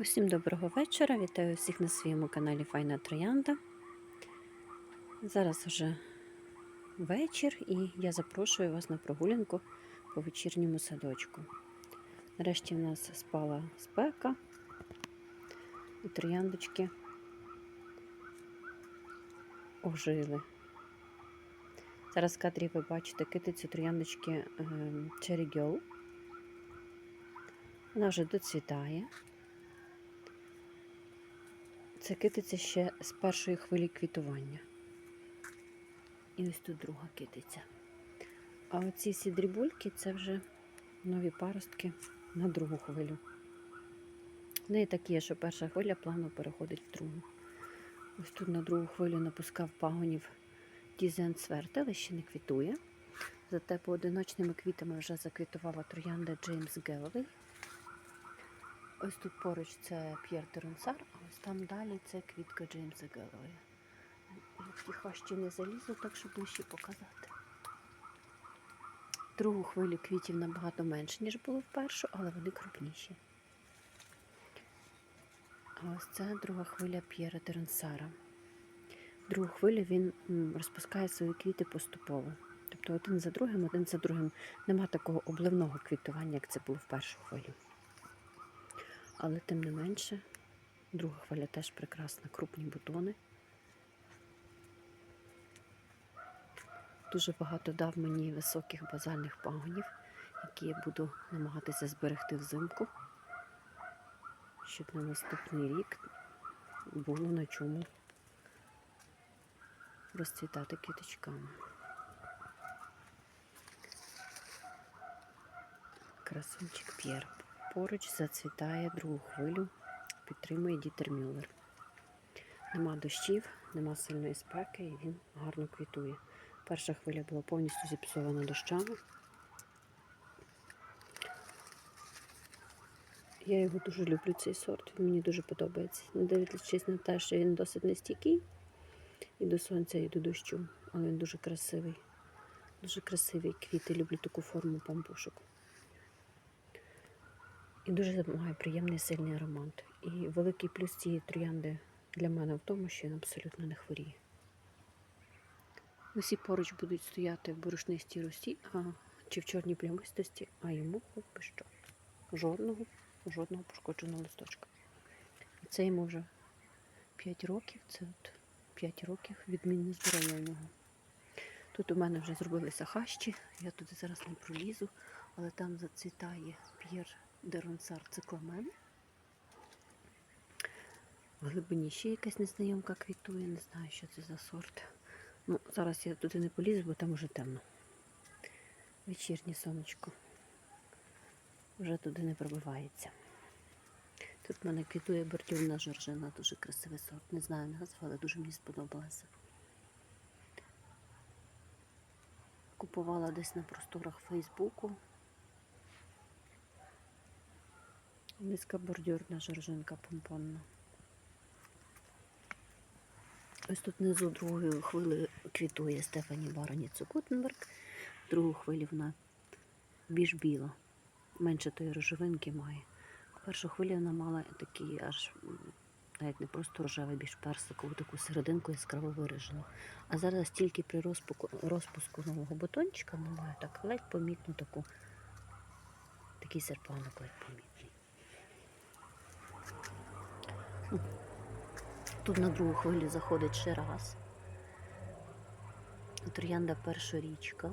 Усім доброго вечора. Вітаю всіх на своєму каналі Файна Троянда. Зараз вже вечір і я запрошую вас на прогулянку по вечірньому садочку. Нарешті в нас спала спека і трояндочки ожили. Зараз в кадрі ви бачите китицю трояндочки ем, Cherry Girl. Вона вже доцвітає. Це китиця ще з першої хвилі квітування. І ось тут друга китиця. А оці всі дрібульки це вже нові паростки на другу хвилю. В неї так є, що перша хвиля плавно переходить в другу. Ось тут на другу хвилю напускав пагонів Дізен Сверте, але ще не квітує. Зате поодиночними квітами вже заквітувала троянда Джеймс Геловий. Ось тут поруч це П'єр Теронсар, а ось там далі це квітка Джеймса Геллоя. В хащі не залізу, так щоб ближче показати. Другу хвилю квітів набагато менше, ніж було в першу, але вони крупніші. А ось це друга хвиля П'єра Теронсара. Другу хвилю він розпускає свої квіти поступово. Тобто один за другим, один за другим. Нема такого обливного квітування, як це було в першу хвилю. Але тим не менше, друга хвиля теж прекрасна, крупні бутони. Дуже багато дав мені високих базальних пагонів, які я буду намагатися зберегти взимку, щоб на наступний рік було на чому розцвітати квіточками. Красунчик П'єр поруч зацвітає другу хвилю, підтримує Дітер Мюллер. Нема дощів, нема сильної спеки і він гарно квітує. Перша хвиля була повністю зіпсована дощами. Я його дуже люблю, цей сорт, він мені дуже подобається. Не дивлячись на те, що він досить нестійкий і до сонця, і до дощу, але він дуже красивий. Дуже красиві квіти, люблю таку форму пампушок. І дуже має приємний сильний аромат. І великий плюс цієї троянди для мене в тому, що він абсолютно не хворіє. Усі поруч будуть стояти в борошнистій росі а, чи в чорній плямистості, а йому хоч би що. Жодного, жодного пошкодженого листочка. Це йому вже 5 років, це от 5 років відмінно збираю нього. Тут у мене вже зробилися хащі, я туди зараз не пролізу, але там зацвітає п'єр Деронсар цикламен. В глибині ще якась незнайомка квітує, не знаю, що це за сорт. Ну, Зараз я туди не полізу, бо там уже темно. Вечірнє сонечко вже туди не пробивається. Тут в мене квітує бордюрна жоржина, дуже красивий сорт. Не знаю назву, але дуже мені сподобалося. Купувала десь на просторах Фейсбуку. Низькобордюрна жоржинка помпонна. Ось тут внизу другою хвилею квітує Стефані Бароніцу Гутенберг. Другу хвилю вона більш біла. Менше тої рожевинки має. Першу хвилю вона мала такий аж навіть не просто рожевий, більш персикову, таку серединку яскраво виражену. А зараз тільки при розпуску, розпуску нового бутончика вона має так ледь помітну таку, такий серпанок ледь помітний. Тут на другу хвилю заходить ще раз. Троянда першорічка.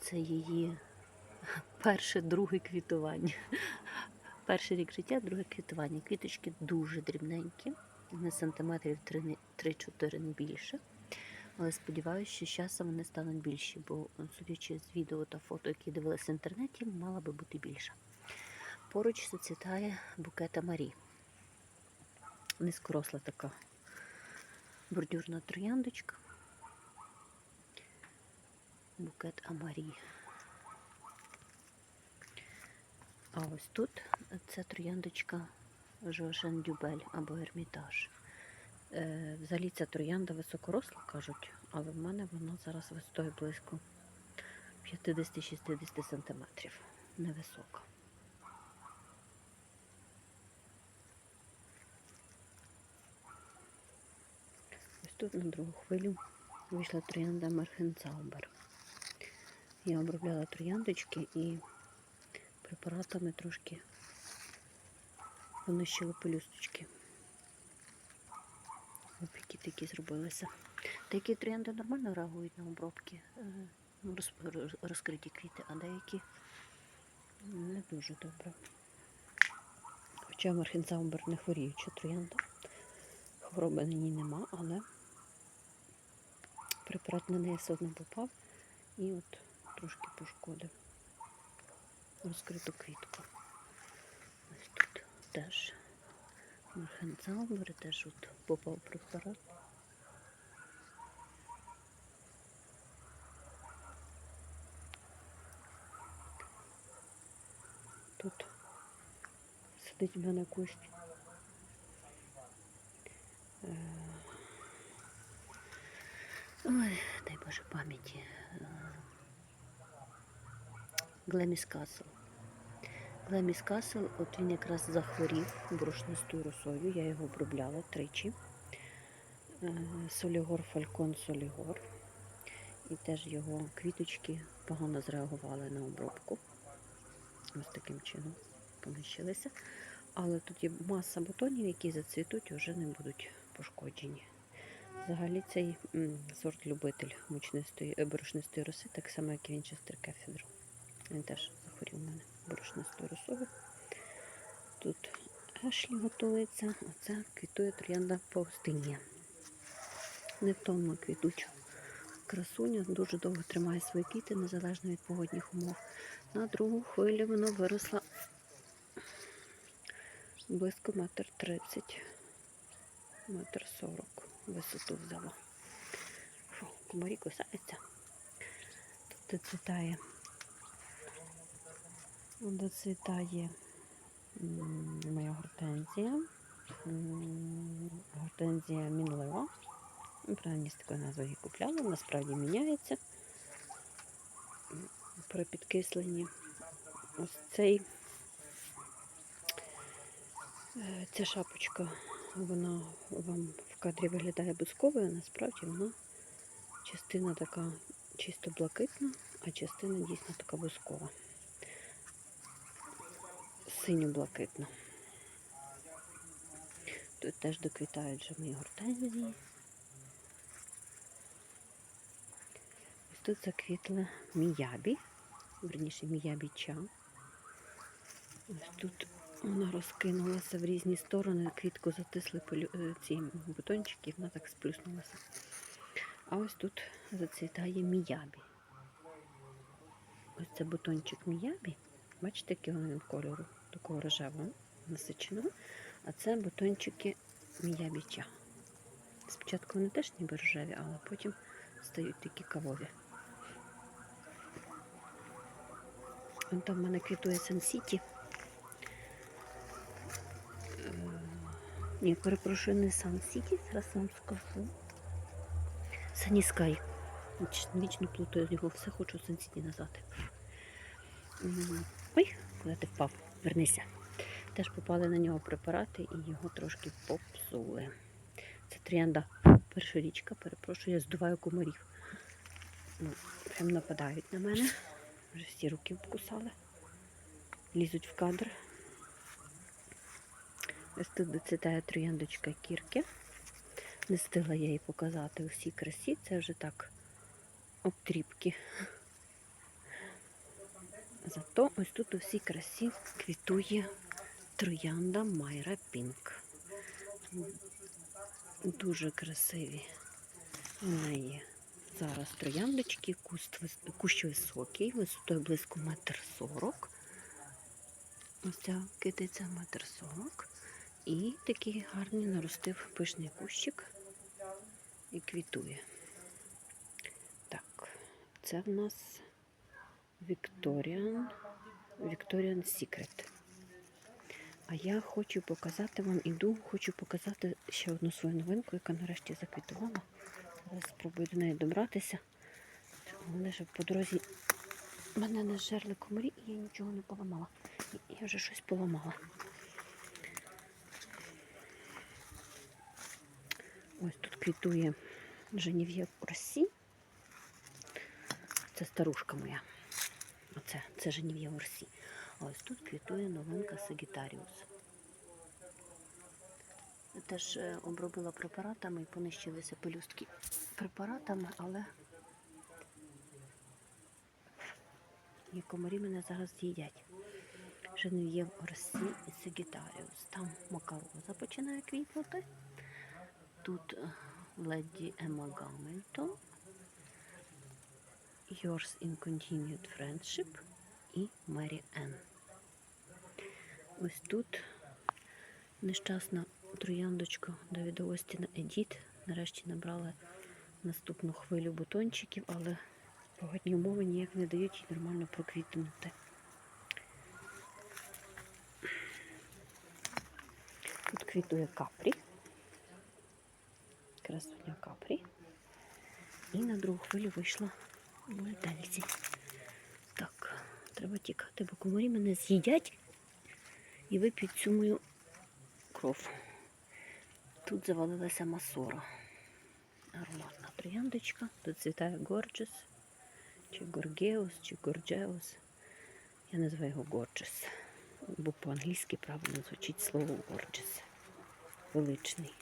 Це її перше, друге квітування. Перший рік життя, друге квітування. Квіточки дуже дрібненькі, на сантиметрів 3-4 не більше. Але сподіваюся, що з часом вони стануть більші, бо, судячи з відео та фото, які дивилися в інтернеті, мала би бути більша. Поруч зацвітає букета Марі. Низькоросла така бордюрна трояндочка. Букет Амарі. А ось тут це трояндочка Жошен Дюбель або Ермітаж. Е, взагалі ця троянда високоросла, кажуть, але в мене вона зараз висотою близько 50-60 см. Невисока. Тут на другу хвилю вийшла троянда Мерхенцаубер. Я обробляла трояндочки і препаратами трошки понищила пелюсточки. Опіки такі зробилися. Деякі троянди нормально реагують на обробки, е, роз- роз- розкриті квіти, а деякі не дуже добре. Хоча Мерхенцаубер не хворіюча троянда. Хвороби на ній нема, але препарат на неї все одно попав і от трошки пошкодив розкриту квітку. Ось тут теж Мерхенцаубер, і теж от попав препарат. Тут сидить в мене кущ. Ой, дай Боже пам'яті. Глеміс Касл. Глеміс Касл, от він якраз захворів борошнистою росою. Я його обробляла тричі. Е, Солігор Фалькон Солігор. І теж його квіточки погано зреагували на обробку. Ось таким чином поміщилися. Але тут є маса бутонів, які зацвітуть і вже не будуть пошкоджені. Взагалі цей сорт любитель мучнистої, е, борошнистої роси, так само, як і Вінчестер Кефедру. Він теж захворів у мене борошнистою росою. Тут Ешлі готується, а це квітує троянда Паустинія. Невтомно квітуча красуня, дуже довго тримає свої квіти, незалежно від погодних умов. На другу хвилю вона виросла близько метр тридцять, метр сорок висоту взяла. Фу, комарі кусаються. Тут доцвітає, доцвітає моя гортензія. Гортензія мінлива. Правильно, з такою назвою її купляла, насправді міняється при підкисленні. Ось цей е, ця шапочка, вона вам в кадрі виглядає бусковою, а насправді вона частина така чисто блакитна, а частина дійсно така бускова. Синьо-блакитна. Тут теж доквітають вже мої гортензії. Ось тут заквітла міябі, верніше міябі ча. Ось тут вона розкинулася в різні сторони, квітку затисли е, ці бутончики, вона так сплюснулася. А ось тут зацвітає міябі. Ось це бутончик міябі. Бачите, який він кольору, такого рожевого, насиченого. А це бутончики міябіча. Спочатку вони теж ніби рожеві, але потім стають такі кавові. Вон там в мене квітує Сан-Сіті. Ні, перепрошую, не Сан-Сіті, зараз вам скажу. Саніскай. Віч- Вічно плутаю його, все хочу Сан-Сіті назвати. М, Ой, куди ти впав? Вернися. Теж попали на нього препарати і його трошки попсули. Це троянда першорічка, перепрошую, я здуваю комарів. Ну, прям нападають на мене. Вже всі руки обкусали. Лізуть в кадр. Ось тут доцвітає трояндочка кірки. Не встигла я їй показати у всій красі. Це вже так обтріпки. Зато ось тут у всій красі квітує троянда Майра Пінк. Дуже красиві у неї зараз трояндочки, куст, кущ високий, висотою близько метр сорок. Ось ця китиця метр сорок. І такий гарний наростив пишний кущик і квітує. Так, це в нас Victorian, Victorian Secret. А я хочу показати вам, іду, хочу показати ще одну свою новинку, яка нарешті заквітувала. Зараз спробую до неї добратися. Головне, щоб по дорозі мене не жерли комарі і я нічого не поламала. Я вже щось поламала. Ось тут квітує Женів'є Орсі. Це старушка моя. Оце, це Женів'є Орсі. Ось тут квітує новинка Сагітаріус. Теж е, обробила препаратами і понищилися пелюстки препаратами, але і комарі мене зараз з'їдять. Женев'єв Орсі і Сагітаріус. Там макароза починає квітнути. Тут леді Емма Гамильтон. Yours in Continued Friendship і Мері Енн. Ось тут нещасна трояндочка Давіда Остіна Едіт. Нарешті набрала наступну хвилю бутончиків, але погодні умови ніяк не дають їй нормально проквітнути. Тут квітує капрі. Красуня капрі. І на другу хвилю вийшла мольдальці. Так, треба тікати, бо комарі мене з'їдять і вип'ють цю мою кров. Тут завалилася масора. Ароматна трояндочка. Тут цвітає горджес, чи горгеус, чи горджеус. Я називаю його горджес, бо по-англійськи правильно звучить слово горджес. Величний.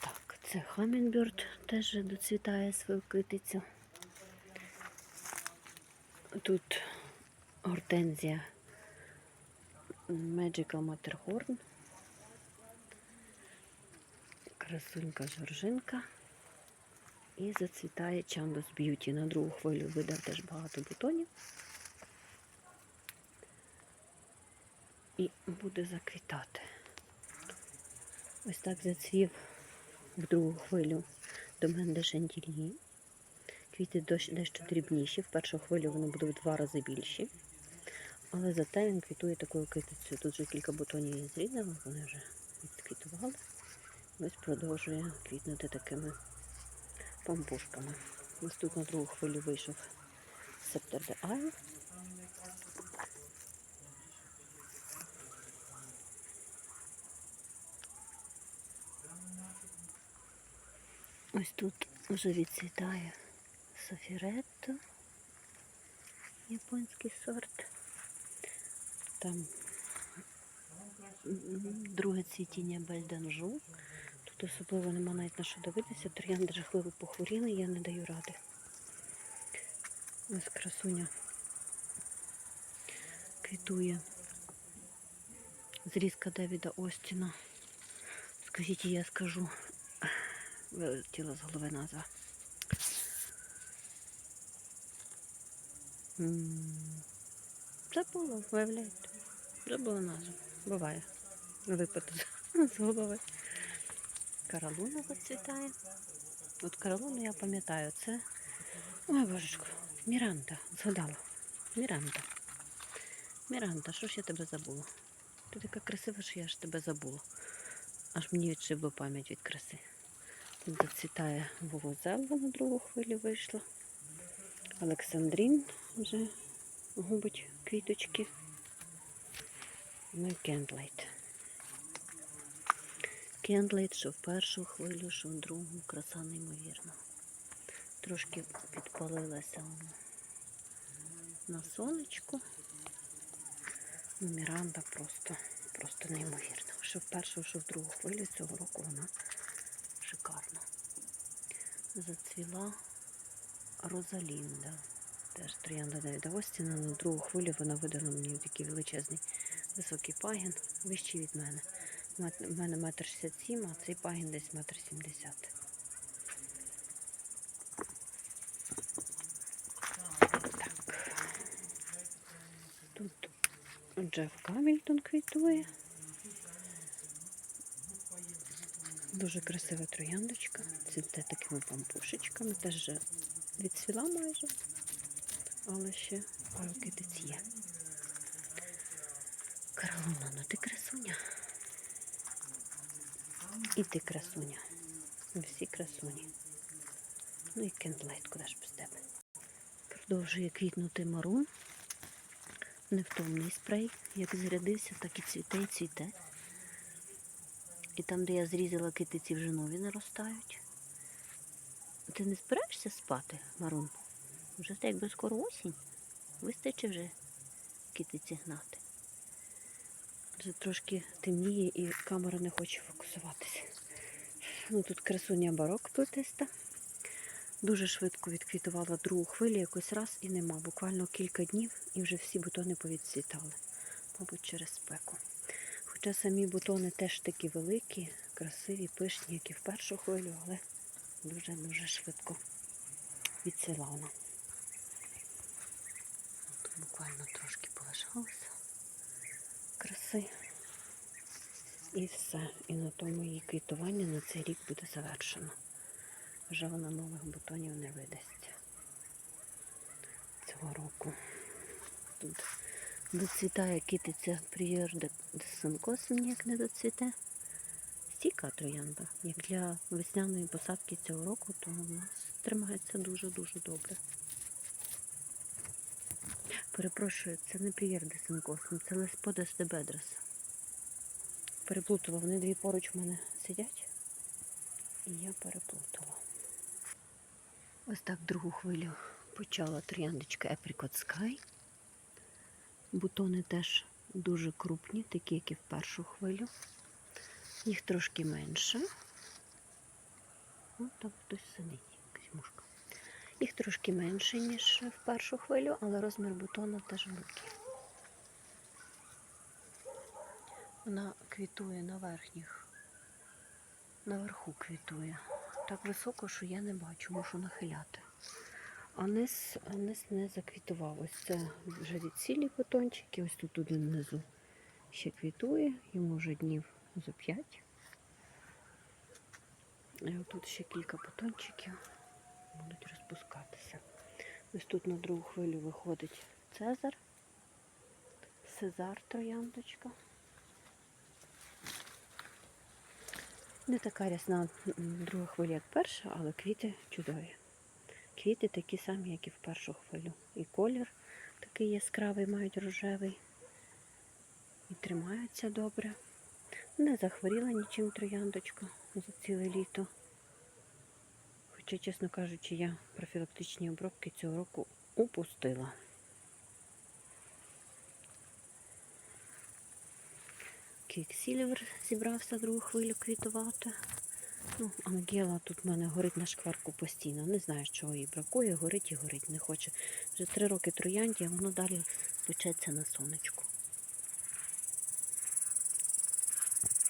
Так, це Хаммінберд теж доцвітає свою китицю. Тут гортензія Magical Matterhorn. Красунька жоржинка. І зацвітає Chandos Beauty. На другу хвилю видав теж багато бутонів. І буде заквітати. Ось так зацвів в другу хвилю до мене де шантільї. Квіти дещо дрібніші. В першу хвилю вони будуть в два рази більші. Але зате він квітує такою китицею. Тут вже кілька бутонів я зрізала, вони вже відквітували. Ось продовжує квітнути такими пампушками. Ось тут на другу хвилю вийшов Септер де Айл. Ось тут вже відцвітає Софіретто, японський сорт. Там друге цвітіння Бельданжу. Тут особливо нема навіть на що дивитися. Троянди жахливо похворіли, я не даю ради. Ось красуня квітує. Зрізка Девіда Остіна. Скажіть, я скажу. Вилетіла з голови назва. Забула, виявляєте. Забула назву. Буває. Випадок з голови. Каралуна зацвітає. От каралуну я пам'ятаю, це. Ой, божечко, Міранда, згадала. Міранда. Міранда, що ж я тебе забула? Ти така красива, що я ж тебе забула. Аж мені відшибло пам'ять від краси. Зацвітає вовозелва на другу хвилю вийшла. Олександрін вже губить квіточки. Ну і кендлайт. Кендлайт, що в першу хвилю, що в другу, краса неймовірна. Трошки підпалилася вона на сонечку. Ну, Міранда просто, просто неймовірна. Що в першу, що в другу хвилю цього року вона. Зацвіла Розалінда. Теж троянда Давіда Остіна. На другу хвилю вона видала мені такий величезний високий пагін, вищий від мене. У мене метр шістдесят сім, а цей пагін десь метр сімдесят. Тут Джеф Гамільтон квітує. Дуже красива трояндочка. Цвіте такими пампушечками. Теж вже відцвіла майже, але ще пару китиць є. Каролина, ну ти красуня. І ти красуня. Всі красуні. Ну і кендлайт, куди ж без тебе. Продовжує квітнути марун. Невтомний спрей. Як зарядився, так і цвіте і цвіте. І там, де я зрізала китиці, вже нові наростають. Ти не збираєшся спати, Марун? Вже так якби скоро осінь. Вистачить вже китиці гнати. Вже трошки темніє і камера не хоче фокусуватися. Ну, тут красуня барок плетиста. Дуже швидко відквітувала другу хвилю якось раз і нема. Буквально кілька днів і вже всі бутони повідцвітали. Мабуть, через спеку. Хоча самі бутони теж такі великі, красиві, пишні, як і в першу хвилю, але дуже-дуже швидко відцвіла вона. Буквально трошки полишалося краси. І все. І на тому її квітування на цей рік буде завершено. Вже вона нових бутонів не видасть цього року. Тут доцвітає китиця Приєр де ніяк не доцвіте. Стійка троянда. Як для весняної посадки цього року, то у нас тримається дуже-дуже добре. Перепрошую, це не Приєр де це Лесподес де Бедрес. Переплутала, вони дві поруч в мене сидять. І я переплутала. Ось так другу хвилю почала трояндочка Apricot Sky. Бутони теж дуже крупні, такі, як і в першу хвилю. Їх трошки менше. О, там хтось сидить, якась. Їх трошки менше, ніж в першу хвилю, але розмір бутона теж великий. Вона квітує на верхніх. Наверху квітує. Так високо, що я не бачу, мушу нахиляти. А низ, а низ не заквітував. Ось це вже відцілі бутончики, ось тут один внизу ще квітує, йому вже днів за п'ять. І тут ще кілька бутончиків будуть розпускатися. Ось тут на другу хвилю виходить Цезар, Сезар трояндочка. Не така рясна друга хвиля, як перша, але квіти чудові. Квіти такі самі, як і в першу хвилю. І колір такий яскравий, мають рожевий. І тримаються добре. Не захворіла нічим трояндочка за ціле літо. Хоча, чесно кажучи, я профілактичні обробки цього року упустила. Кіксілівер зібрався другу хвилю квітувати. Ну, Ангела тут в мене горить на шкварку постійно. Не знаю, чого їй бракує, горить і горить, не хоче. Вже три роки троянді, а воно далі печеться на сонечку.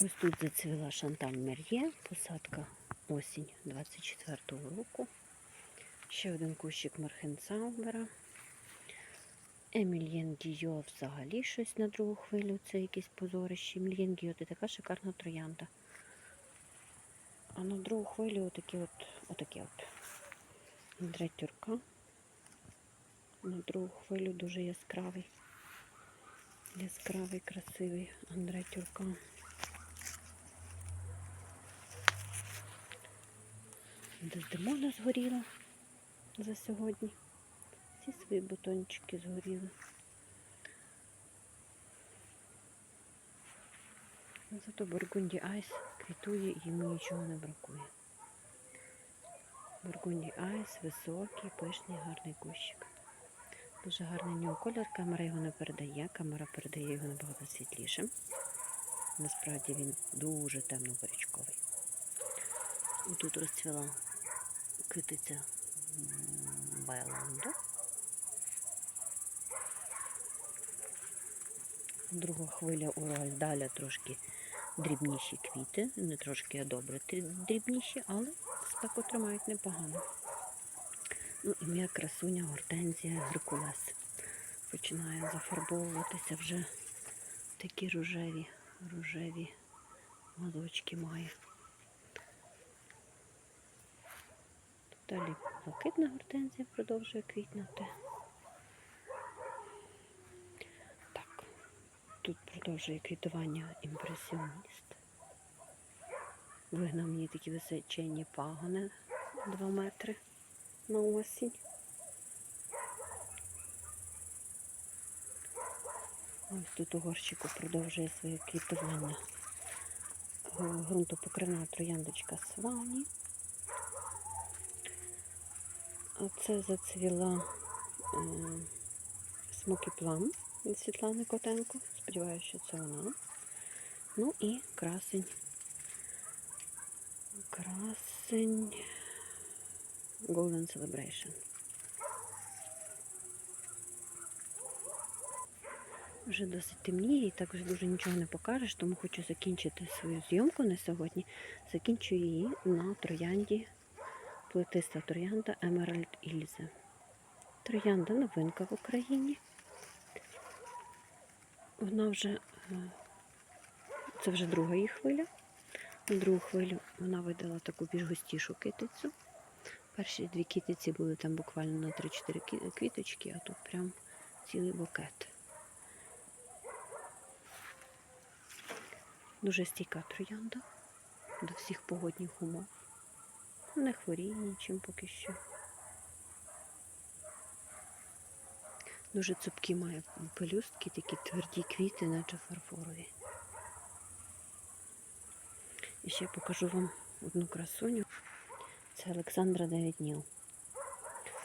Ось тут зацвіла Шанталь Мер'є, посадка осінь 24-го року. Ще один кущик Мархенцаубера. Емільєн Дійо взагалі щось на другу хвилю. Це якесь позорище. Емільєн Дійо це така шикарна троянда. А на другу хвилю отакі от, отакі от. Андре Тюрка. На другу хвилю дуже яскравий. Яскравий, красивий Андре Тюрка. Дездемона згоріла за сьогодні. Всі свої бутончики згоріли. Зато Бургунді Айс квітує і йому нічого не бракує. Бургунді Айс високий, пишний, гарний кущик. Дуже гарний в нього колір, камера його не передає, камера передає його набагато світлішим. Насправді він дуже темно-борячковий. Тут розцвіла китиця Байландо. Друга хвиля Уральдаля трошки дрібніші квіти, не трошки, а добре дрібніші, але спеку тримають непогано. Ну і моя красуня гортензія Геркулес. Починає зафарбовуватися вже такі рожеві, рожеві мазочки має. Далі блакитна гортензія продовжує квітнути. Так, тут продовжує квітування імпресіоніст. Вигнав мені такі височенні пагони 2 метри на осінь. Ось тут у горщику продовжує своє квітування ґрунтопокривна трояндочка Свані. А це зацвіла Смокі Плам від Світлани Котенко. Сподіваюся, що це вона. Ну і красень. Красень Golden Celebration. Вже досить темніє і так вже дуже нічого не покажеш, тому хочу закінчити свою зйомку на сьогодні. Закінчую її на троянді, плетиста троянда Emerald Ільзе. Троянда новинка в Україні. Вона вже, е, це вже друга її хвиля. На другу хвилю вона видала таку більш густішу китицю. Перші дві китиці були там буквально на 3-4 квіточки, а тут прям цілий букет. Дуже стійка троянда до всіх погодних умов. Не хворіє нічим поки що. Дуже цупкі має пелюстки, такі тверді квіти, наче фарфорові. І ще покажу вам одну красуню. Це Олександра Дев'ятніл.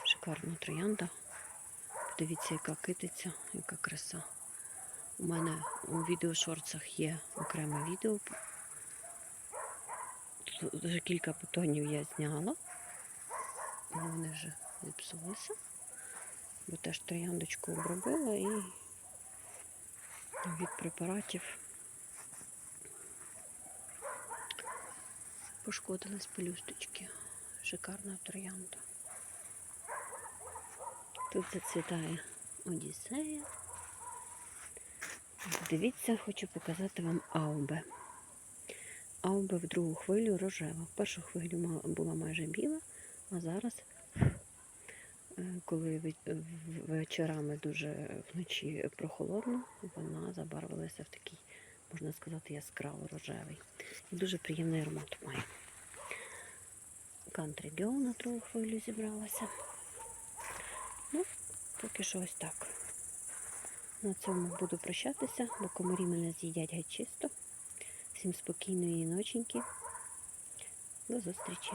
Шикарна троянда. Подивіться, яка китиця, яка краса. У мене у відеошорцах є окреме відео. Вже кілька бутонів я зняла. Вони вже зіпсулися. Бо теж трояндочку обробила і від препаратів пошкодились пелюсточки. Шикарна троянда. Тут зацвітає Одіссея. Дивіться, хочу показати вам аубе. Аубе в другу хвилю рожева. В першу хвилю була майже біла, а зараз, е, коли вечорами дуже вночі прохолодно, вона забарвилася в такий, можна сказати, яскраво рожевий. І дуже приємний аромат має. Country Girl на другу хвилю зібралася. Ну, поки що ось так. На цьому буду прощатися, бо комарі мене з'їдять геть чисто. Всім спокійної ноченьки. До зустрічі!